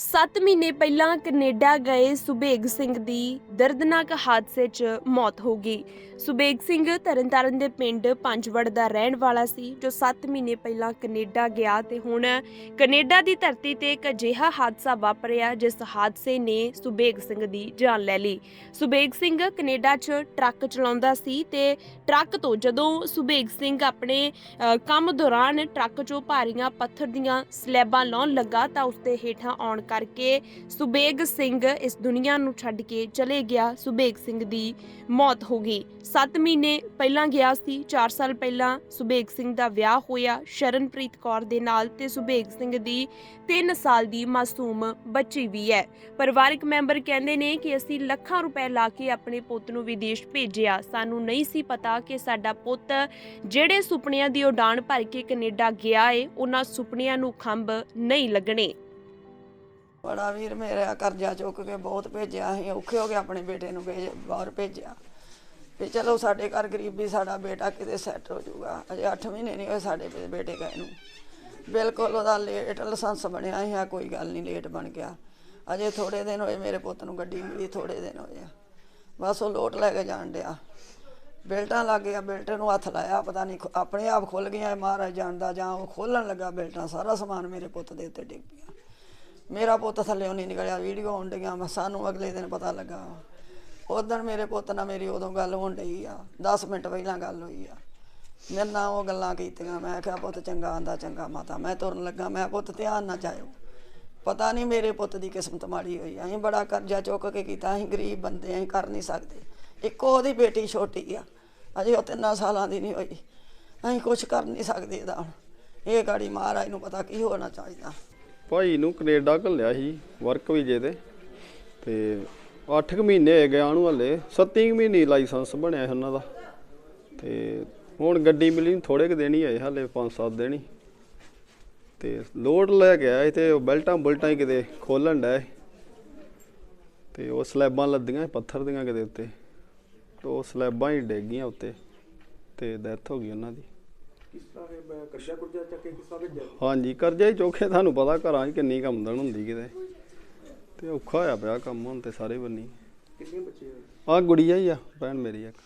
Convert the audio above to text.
7 ਮਹੀਨੇ ਪਹਿਲਾਂ ਕੈਨੇਡਾ ਗਏ ਸੁਬੇਗ ਸਿੰਘ ਦੀ ਦਰਦਨਾਕ ਹਾਦਸੇ 'ਚ ਮੌਤ ਹੋ ਗਈ। ਸੁਬੇਗ ਸਿੰਘ ਤਰਨਤਾਰਨ ਦੇ ਪਿੰਡ ਪੰਜਵੜ ਦਾ ਰਹਿਣ ਵਾਲਾ ਸੀ, ਜੋ 7 ਮਹੀਨੇ ਪਹਿਲਾਂ ਕੈਨੇਡਾ ਗਿਆ ਤੇ ਹੁਣ ਕੈਨੇਡਾ ਦੀ ਧਰਤੀ ਤੇ ਇੱਕ ਅਜਿਹਾ ਹਾਦਸਾ ਵਾਪਰਿਆ, ਜਿਸ ਹਾਦਸੇ ਨੇ ਸੁਬੇਗ ਸਿੰਘ ਦੀ ਜਾਨ ਲੈ ਲਈ। ਸੁਬੇਗ ਸਿੰਘ ਕੈਨੇਡਾ 'ਚ ਟਰੱਕ ਚਲਾਉਂਦਾ ਸੀ ਤੇ ਟਰੱਕ ਤੋਂ ਜਦੋਂ ਸੁਬੇਗ ਸਿੰਘ ਆਪਣੇ ਕੰਮ ਦੌਰਾਨ ਟਰੱਕ 'ਚੋਂ ਭਾਰੀਆਂ ਪੱਥਰ ਦੀਆਂ ਸਲੈਬਾਂ ਲਾਉਣ ਲੱਗਾ ਤਾਂ ਉਸਦੇ ਹੇਠਾਂ ਆਉਣ ਕਰਕੇ ਸੁਬੇਗ ਸਿੰਘ ਇਸ ਦੁਨੀਆ ਨੂੰ ਛੱਡ ਕੇ ਚਲੇ ਗਿਆ। ਸੁਬੇਗ ਸਿੰਘ ਦੀ ਮੌਤ ਹੋ ਗਈ। 7 ਮਹੀਨੇ ਪਹਿਲਾਂ ਗਿਆ ਸੀ। 4 ਸਾਲ ਪਹਿਲਾਂ ਸੁਬੇਗ ਸਿੰਘ ਦਾ ਵਿਆਹ ਹੋਇਆ। ਸ਼ਰਨਪ੍ਰੀਤ ਕੌਰ ਦੇ ਨਾਲ ਤੇ ਸੁਬੇਗ ਸਿੰਘ ਦੀ 3 ਸਾਲ ਦੀ ਮਾਸੂਮ ਬੱਚੀ ਵੀ ਹੈ। ਪਰਿਵਾਰਕ ਮੈਂਬਰ ਕਹਿੰਦੇ ਨੇ ਕਿ ਅਸੀਂ ਲੱਖਾਂ ਰੁਪਏ ਲਾ ਕੇ ਆਪਣੇ ਪੁੱਤ ਨੂੰ ਵਿਦੇਸ਼ ਭੇਜਿਆ। ਸਾਨੂੰ ਨਹੀਂ ਸੀ ਪਤਾ ਕਿ ਸਾਡਾ ਪੁੱਤ ਜਿਹੜੇ ਸੁਪਨਿਆਂ ਦੀ ਉਡਾਨ ਭਰ ਕੇ ਕੈਨੇਡਾ ਗਿਆ ਏ, ਉਹਨਾਂ ਸੁਪਨਿਆਂ ਨੂੰ ਖੰਭ ਨਹੀਂ ਲੱਗਣੇ। ਬੜਾ ਵੀਰ ਮੇਰਾ ਕਰਜ਼ਾ ਚੁੱਕ ਕੇ ਬਹੁਤ ਭੇਜਿਆ ਅਸੀਂ ਔਖੇ ਹੋ ਗਏ ਆਪਣੇ ਬੇਟੇ ਨੂੰ ਭੇਜ, ਬਾਹਰ ਭੇਜਿਆ। ਵੀ ਚਲੋ ਸਾਡੇ ਘਰ ਗਰੀਬੀ ਸਾਡਾ ਬੇਟਾ ਕਿਤੇ ਸੈੱਟ ਹੋ ਜਾਊਗਾ। ਅਜੇ 8 ਮਹੀਨੇ ਨਹੀਂ ਹੋਏ ਸਾਡੇ ਬੇਟੇ ਗਏ ਨੂੰ। ਬਿਲਕੁਲ ਉਹਦਾ ਲੇਟ ਲਾਇਸੈਂਸ ਬਣਿਆ ਸੀ ਆ ਕੋਈ ਗੱਲ ਨਹੀਂ ਲੇਟ ਬਣ ਗਿਆ। ਅਜੇ ਥੋੜੇ ਦਿਨ ਹੋਏ ਮੇਰੇ ਪੁੱਤ ਨੂੰ ਗੱਡੀ ਮਿਲੀ ਥੋੜੇ ਦਿਨ ਹੋਏ ਬਸ ਉਹ ਲੋਟ ਲੈ ਕੇ ਜਾਣ ਡਿਆ। ਬੈਲਟਾਂ ਲੱਗ ਗਿਆ ਬੈਲਟ ਨੂੰ ਹੱਥ ਲਾਇਆ, ਪਤਾ ਨਹੀਂ ਆਪਣੇ ਆਪ ਖੁੱਲ ਗਿਆ ਮਹਾਰਾਜ ਜਾਣਦਾ ਜਾਂ ਉਹ ਖੋਲਣ ਲੱਗਾ ਬੈਲਟਾਂ, ਸਾਰਾ ਸਮਾਨ ਮੇਰੇ ਪੁੱਤ ਦੇ ਉੱਤੇ ਡਿੱਗ ਪਿਆ ਮੇਰਾ ਪੁੱਤ ਥੱਲੇ ਨਹੀਂ ਨਿਕਲਿਆ, ਵੀਡੀਓ ਆਉਣ ਡਈਆਂ, ਮੈਂ ਸਾਨੂੰ ਅਗਲੇ ਦਿਨ ਪਤਾ ਲੱਗਾ। ਉਦੋਂ ਮੇਰੇ ਪੁੱਤ ਨਾਲ ਮੇਰੀ ਉਦੋਂ ਗੱਲ ਹੋਣ ਡਈ ਆ 10 ਮਿੰਟ ਪਹਿਲਾਂ ਗੱਲ ਹੋਈ ਆ। ਮੇਰੇ ਨਾਲ ਉਹ ਗੱਲਾਂ ਕੀਤੀਆਂ, ਮੈਂ ਕਿਹਾ, ਪੁੱਤ ਚੰਗਾ ਆਂਦਾ, ਚੰਗਾ ਮਾਤਾ, ਮੈਂ ਤੁਰਨ ਲੱਗਾ, ਮੈਂ ਪੁੱਤ ਧਿਆਨ ਨਾ ਜਾਇਓ। ਪਤਾ ਨਹੀਂ ਮੇਰੇ ਪੁੱਤ ਦੀ ਕਿਸਮਤ ਮਾੜੀ ਹੋਈ ਅਸੀਂ ਬੜਾ ਕਰਜ਼ਾ ਚੁੱਕ ਕੇ ਕੀਤਾ, ਅਸੀਂ ਗਰੀਬ ਬੰਦੇ ਅਸੀਂ ਕਰ ਨਹੀਂ ਸਕਦੇ। ਇੱਕੋ ਉਹਦੀ ਬੇਟੀ ਛੋਟੀ ਆ, ਅਜੇ ਉਹ ਤਿੰਨਾਂ ਸਾਲਾਂ ਦੀ ਨਹੀਂ ਹੋਈ। ਅਸੀਂ ਕੁਝ ਕਰ ਨਹੀਂ ਸਕਦੇ ਇਹਦਾ ਇਹ ਗਾੜੀ ਮਹਾਰਾਜ ਨੂੰ ਪਤਾ ਕੀ ਹੋਣਾ ਚਾਹੀਦਾ। ਭਾਈ ਨੂੰ ਕੈਨੇਡਾ ਘੱਲਿਆ ਸੀ ਵਰਕ ਵੀਜੇ ਤੇ। ਤੇ 8 ਕੁ ਮਹੀਨੇ ਹੋਏ ਗਿਆ ਨੂੰ ਹਲੇ 7 ਮਹੀਨੇ ਲਾਇਸੈਂਸ ਬਣਿਆ ਸੀ ਉਹਨਾਂ ਦਾ। ਤੇ ਹੁਣ ਗੱਡੀ ਮਿਲੀ ਨੂੰ ਥੋੜੇ ਕੁ ਦਿਨ ਹੀ ਆਏ, ਹਲੇ 5-7 ਦਿਨ ਹੀ। ਤੇ ਲੋਡ ਲੈ ਕੇ ਆਇਆ ਸੀ ਤੇ ਉਹ ਬੈਲਟਾਂ ਬੁਲਟਾਂ ਹੀ ਕਿਤੇ ਖੋਲਣ ਡਿਆ ਸੀ। ਤੇ ਉਹ ਸਲੈਬਾਂ ਲੱਦੀਆਂ ਪੱਥਰ ਦੀਆਂ ਕਿਤੇ ਉੱਤੇ। ਤੇ ਉਹ ਸਲੈਬਾਂ ਹੀ ਡਿੱਗ ਗਈਆਂ ਉੱਤੇ ਤੇ ਡੈਥ ਹੋ ਗਈ ਉਹਨਾਂ ਦੀ। ਕਿਸ ਤਰ੍ਹਾਂ ਇਹ ਮੈਂ ਕਰਜ਼ਾ ਕੁਰਜ਼ਾ ਚੱਕ ਕੇ ਕਿਸ ਤਰ੍ਹਾਂ ਭੇਜਿਆ? ਹਾਂਜੀ ਕਰਜ਼ਾ ਹੀ ਚੋਖੇ ਤੁਹਾਨੂੰ ਪਤਾ ਘਰਾਂ 'ਚ ਕਿੰਨੀ ਕਮਦਨ ਹੁੰਦੀ ਕਿਤੇ। ਤੇ ਔਖਾ ਹੋਇਆ ਪਿਆ ਕੰਮ ਹੁਣ ਤੇ ਸਾਰੇ ਬੰਨੀ। ਕਿੰਨੇ ਬੱਚੇ? ਆਹ ਗੁੜੀਆ ਹੀ ਆ ਭੈਣ ਮੇਰੀ ਇੱਕ।